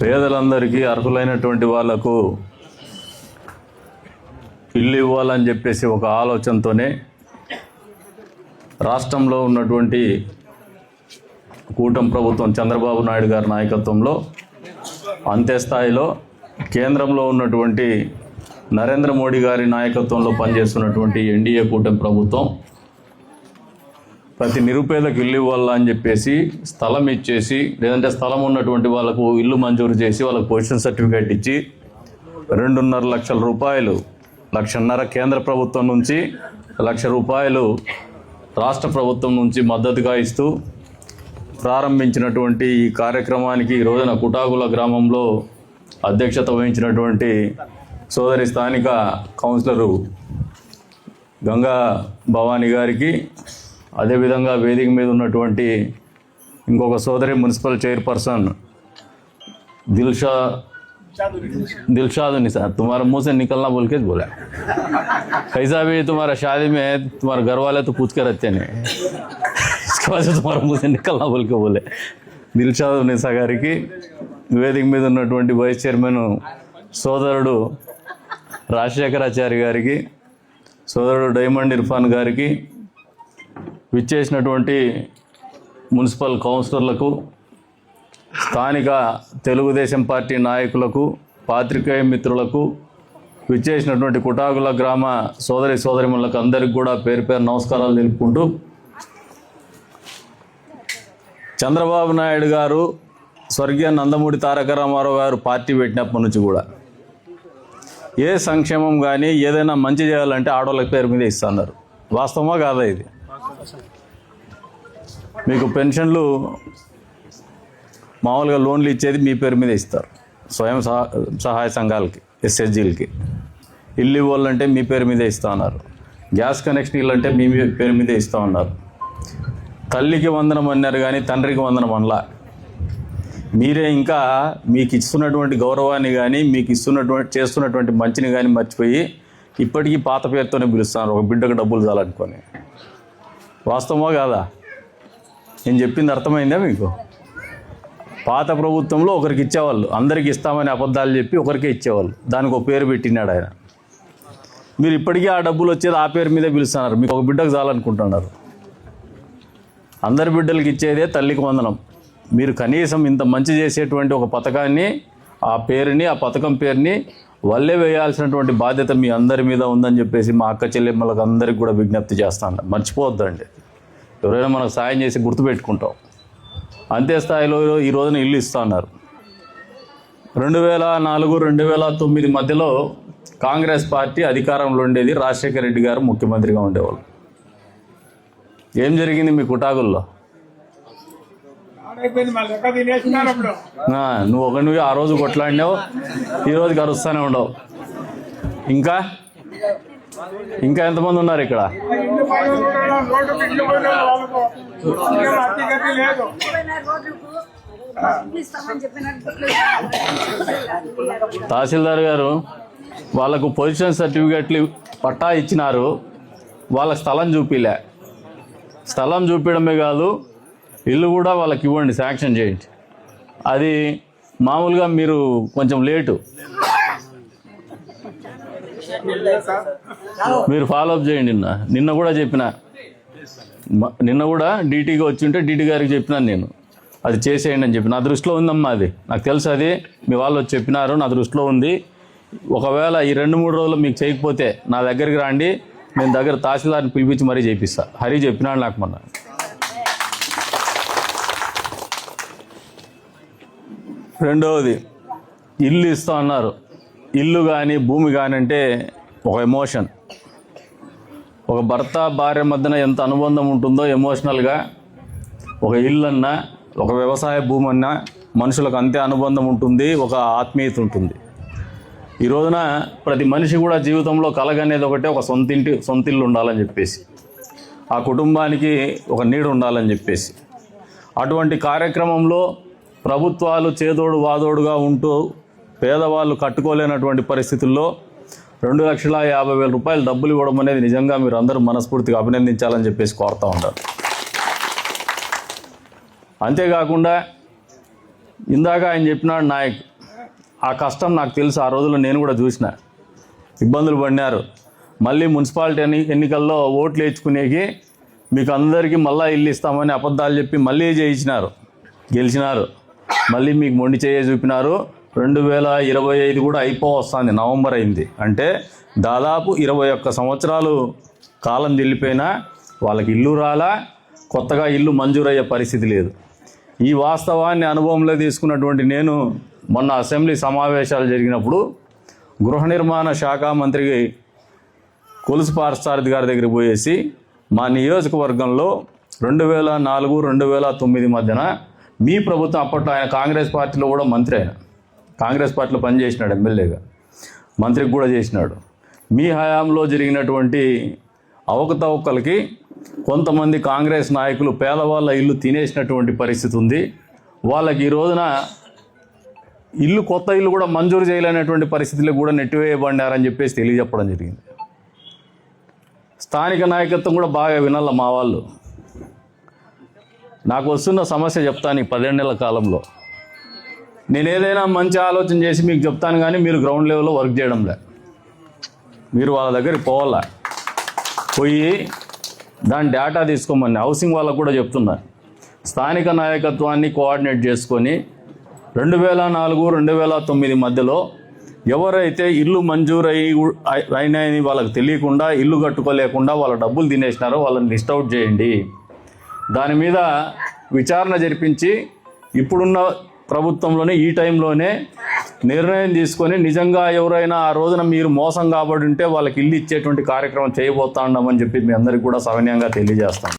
పేదలందరికీ అర్హులైనటువంటి వాళ్ళకు ఇల్లు ఇవ్వాలని చెప్పేసి ఒక ఆలోచనతోనే రాష్ట్రంలో ఉన్నటువంటి కూటమి ప్రభుత్వం చంద్రబాబు నాయుడు గారి నాయకత్వంలో అంతే స్థాయిలో కేంద్రంలో ఉన్నటువంటి నరేంద్ర మోడీ గారి నాయకత్వంలో పనిచేస్తున్నటువంటి ఎన్డీఏ కూటమి ప్రభుత్వం ప్రతి నిరుపేదకు ఇల్లు ఇవ్వాలా అని చెప్పేసి స్థలం ఇచ్చేసి లేదంటే స్థలం ఉన్నటువంటి వాళ్ళకు ఇల్లు మంజూరు చేసి వాళ్ళకు పొజిషన్ సర్టిఫికేట్ ఇచ్చి రెండున్నర లక్షల రూపాయలు లక్షన్నర కేంద్ర ప్రభుత్వం నుంచి లక్ష రూపాయలు రాష్ట్ర ప్రభుత్వం నుంచి మద్దతుగా ఇస్తూ ప్రారంభించినటువంటి ఈ కార్యక్రమానికి ఈ రోజున కుటాకుల గ్రామంలో అధ్యక్షత వహించినటువంటి సోదరి స్థానిక కౌన్సిలరు గంగా భవానీ గారికి అదేవిధంగా వేదిక మీద ఉన్నటువంటి ఇంకొక సోదరి మున్సిపల్ చైర్పర్సన్ దిల్షా दिलशाद निसार तुम्हारा मुंह से निकलना बोल के बोला कैसा भी तुम्हारा शादी में है तुम्हारे घर वाले तो पूछ के रहते नहीं इसके बाद से तुम्हारा मुंह से निकलना बोल के बोले దిల్షాద్ నిసా గారికి వేదిక మీద ఉన్నటువంటి వైస్ చైర్మన్ సోదరుడు రాజశేఖరాచారి గారికి సోదరుడు డైమండ్ ఇర్ఫాన్ గారికి విచ్చేసినటువంటి మున్సిపల్ కౌన్సిలర్లకు స్థానిక తెలుగుదేశం పార్టీ నాయకులకు పాత్రికేయ మిత్రులకు విచ్చేసినటువంటి కుటాకుల గ్రామ సోదరి సోదరిమణులకు అందరికి కూడా పేరు పేరు నమస్కారాలు తెలుపుకుంటూ చంద్రబాబు నాయుడు గారు స్వర్గీయ నందమూరి తారక రామారావు గారు పార్టీ పెట్టినప్పటి నుంచి కూడా ఏ సంక్షేమం కానీ ఏదైనా మంచి చేయాలంటే ఆడవాళ్ళ పేరు మీద ఇస్తున్నారు. వాస్తవమా కాదా ఇది? మీకు పెన్షన్లు మామూలుగా లోన్లు ఇచ్చేది మీ పేరు మీద ఇస్తారు. స్వయం సహా సహాయ సంఘాలకి ఎస్హెచ్జీలకి. ఇల్లు ఇవ్వాలంటే మీ పేరు మీదే ఇస్తా ఉన్నారు గ్యాస్ కనెక్షన్ ఇల్లంటే మీ మీ పేరు మీదే ఇస్తా ఉన్నారు తల్లికి వందనం అన్నారు కానీ తండ్రికి వందనం అనలా. మీరే ఇంకా మీకు ఇస్తున్నటువంటి గౌరవాన్ని కానీ మీకు ఇస్తున్నటువంటి చేస్తున్నటువంటి మంచిని కానీ మర్చిపోయి ఇప్పటికీ పాత పేరుతోనే పిలుస్తున్నారు. ఒక బిడ్డకు డబ్బులు చాలనుకొని. వాస్తవమో కాదా? నేను చెప్పింది అర్థమైందా మీకు? పాత ప్రభుత్వంలో ఒకరికి ఇచ్చేవాళ్ళు. అందరికి ఇస్తామని అబద్ధాలు చెప్పి ఒకరికే ఇచ్చేవాళ్ళు. దానికి ఒక పేరు పెట్టినాడు ఆయన. మీరు ఇప్పటికీ ఆ డబ్బులు వచ్చేది ఆ పేరు మీదే పిలుస్తున్నారు. మీకు ఒక బిడ్డకు చాలనుకుంటున్నారు. అందరి బిడ్డలకి ఇచ్చేదే తల్లికి వందనం. మీరు కనీసం ఇంత మంచి చేసేటువంటి ఒక పథకాన్ని ఆ పేరుని ఆ పథకం పేరుని వల్లే వేయాల్సినటువంటి బాధ్యత మీ అందరి మీద ఉందని చెప్పేసి మా అక్క చెల్లెమ్మలకు అందరికి కూడా విజ్ఞప్తి చేస్తాను మర్చిపోవద్దండి. ఎవరైనా మనకు సాయం చేసి గుర్తుపెట్టుకుంటాం. అంతే స్థాయిలో ఈ రోజున ఇల్లు ఇస్తున్నారు రెండు వేల నాలుగు రెండు వేల తొమ్మిది మధ్యలో కాంగ్రెస్ పార్టీ అధికారంలో ఉండేది రాజశేఖర రెడ్డి గారు ముఖ్యమంత్రిగా ఉండేవాళ్ళు. ఏం జరిగింది మీ కుటాకుల్లో అయిపోయింది మళ్ళీ లెక్క తినేసినారు అప్పుడు ఆ, నువ్వు ఒక నువ్వు ఆ రోజు కొట్లాడినావు ఈ రోజు కరుస్తూనే ఉండవు. ఇంకా? ఇంకా ఎంతమంది ఉన్నారు ఇక్కడ? తహసీల్దార్ గారు వాళ్ళకు పొజిషన్ సర్టిఫికెట్లు పట్టా ఇచ్చినారు వాళ్ళ స్థలం చూపిలే. స్థలం చూపించడమే కాదు ఇల్లు కూడా వాళ్ళకి ఇవ్వండి శాంక్షన్ చేయండి. అది మామూలుగా మీరు కొంచెం లేటు మీరు ఫాలోఅప్ చేయండి నిన్న. నిన్న కూడా చెప్పిన. నిన్న కూడా డీటీగా వచ్చి ఉంటే డీటీ గారికి చెప్పినాను నేను. అది చేసేయండి అని చెప్పి. నా దృష్టిలో ఉందమ్మా అది. నాకు తెలుసు అది. మీ వాళ్ళు వచ్చి చెప్పినారు నా దృష్టిలో ఉంది. ఒకవేళ ఈ రెండు మూడు రోజులు మీకు చేయకపోతే నా దగ్గరికి రండి. నేను దగ్గర తహసీల్దార్ని పిలిపించి మరీ చేపిస్తా. హరి చెప్పినాడు నాకు మొన్న. రెండవది ఇల్లు ఇస్తా అన్నారు. ఇల్లు కానీ భూమి కానీ అంటే ఒక ఎమోషన్. ఒక భర్త భార్య మధ్యన ఎంత అనుబంధం ఉంటుందో ఎమోషనల్గా ఒక ఇల్లు అన్నా ఒక వ్యవసాయ భూమి అన్నా మనుషులకు అంతే అనుబంధం ఉంటుంది ఒక ఆత్మీయత ఉంటుంది. ఈ రోజున ప్రతి మనిషి కూడా జీవితంలో కలగనేది ఒకటే ఒక సొంత ఇంటి సొంత ఇల్లు ఉండాలని చెప్పేసి. ఆ కుటుంబానికి ఒక నీడ ఉండాలని చెప్పేసి. అటువంటి కార్యక్రమంలో ప్రభుత్వాలు చేదోడు వాదోడుగా ఉంటూ పేదవాళ్ళు కట్టుకోలేనటువంటి పరిస్థితుల్లో రెండు లక్షల యాభై వేల రూపాయలు డబ్బులు ఇవ్వడం అనేది నిజంగా మీరు అందరూ మనస్ఫూర్తిగా అభినందించాలని చెప్పేసి కోరుతా ఉంటారు. అంతేకాకుండా ఇందాక ఆయన చెప్పినాడు నాయక్ ఆ కష్టం నాకు తెలుసు ఆ రోజుల్లో నేను కూడా చూసిన. ఇబ్బందులు పడినారు. మళ్ళీ మున్సిపాలిటీ ఎన్ని ఎన్నికల్లో ఓట్లు వేయించుకునేకి మీకు అందరికీ మళ్ళీ ఇల్లు ఇస్తామని అబద్ధాలు చెప్పి మళ్ళీ చేయించినారు. గెలిచినారు. మళ్ళీ మీకు మొండి చేయ చూపినారు. రెండు వేల ఇరవై ఐదు కూడా అయిపో వస్తుంది నవంబర్ అయింది. అంటే దాదాపు ఇరవై ఒక్క సంవత్సరాలు కాలం చెల్లిపోయినా వాళ్ళకి ఇల్లు రాలా కొత్తగా ఇల్లు మంజూరయ్యే పరిస్థితి లేదు. ఈ వాస్తవాన్ని అనుభవంలో తీసుకున్నటువంటి నేను మొన్న అసెంబ్లీ సమావేశాలు జరిగినప్పుడు గృహ నిర్మాణ శాఖ మంత్రి కొలుసు పార్సారథి గారి దగ్గర పోయేసి మా నియోజకవర్గంలో రెండు వేల నాలుగు రెండు వేల తొమ్మిది మధ్యన మీ ప్రభుత్వం అప్పట్లో ఆయన కాంగ్రెస్ పార్టీలో కూడా మంత్రి ఆయన. కాంగ్రెస్ పార్టీలో పనిచేసినాడు ఎమ్మెల్యేగా. మంత్రికి కూడా చేసినాడు. మీ హయాంలో జరిగినటువంటి అవకతవకలకి కొంతమంది కాంగ్రెస్ నాయకులు పేదవాళ్ళ ఇల్లు తినేసినటువంటి పరిస్థితి ఉంది. వాళ్ళకి ఈ రోజున ఇల్లు కొత్త ఇల్లు కూడా మంజూరు చేయలేనటువంటి పరిస్థితులు కూడా నెట్టివేయబడినారని చెప్పేసి తెలియజెప్పడం జరిగింది. స్థానిక నాయకత్వం కూడా బాగా వినాల మా వాళ్ళు. నాకు వస్తున్న సమస్య చెప్తాను ఈ పదిహేను నెలల కాలంలో. నేను ఏదైనా మంచి ఆలోచన చేసి మీకు చెప్తాను కానీ మీరు గ్రౌండ్ లెవెల్లో వర్క్ చేయడంలే మీరు వాళ్ళ దగ్గరికి పోవాలా? పోయి దాని డేటా తీసుకోమని హౌసింగ్ వాళ్ళకు కూడా చెప్తున్నా. స్థానిక నాయకత్వాన్ని కోఆర్డినేట్ చేసుకొని రెండు వేల నాలుగు రెండు వేల తొమ్మిది మధ్యలో ఎవరైతే ఇల్లు మంజూరయ్యి అయినాయని వాళ్ళకి తెలియకుండా ఇల్లు కట్టుకోలేకుండా వాళ్ళ డబ్బులు తినేసినారో వాళ్ళని లిస్ట్ అవుట్ చేయండి. దాని మీద విచారణ జరిపించి ఇప్పుడున్న ప్రభుత్వంలోనే ఈ టైంలోనే నిర్ణయం తీసుకొని నిజంగా ఎవరైనా ఆ రోజున మీరు మోసం కాబడి ఉంటే వాళ్ళకి ఇల్లు ఇచ్చేటువంటి కార్యక్రమం చేయబోతా ఉన్నామని చెప్పి మీ అందరికీ కూడా సవినయంగా తెలియజేస్తాం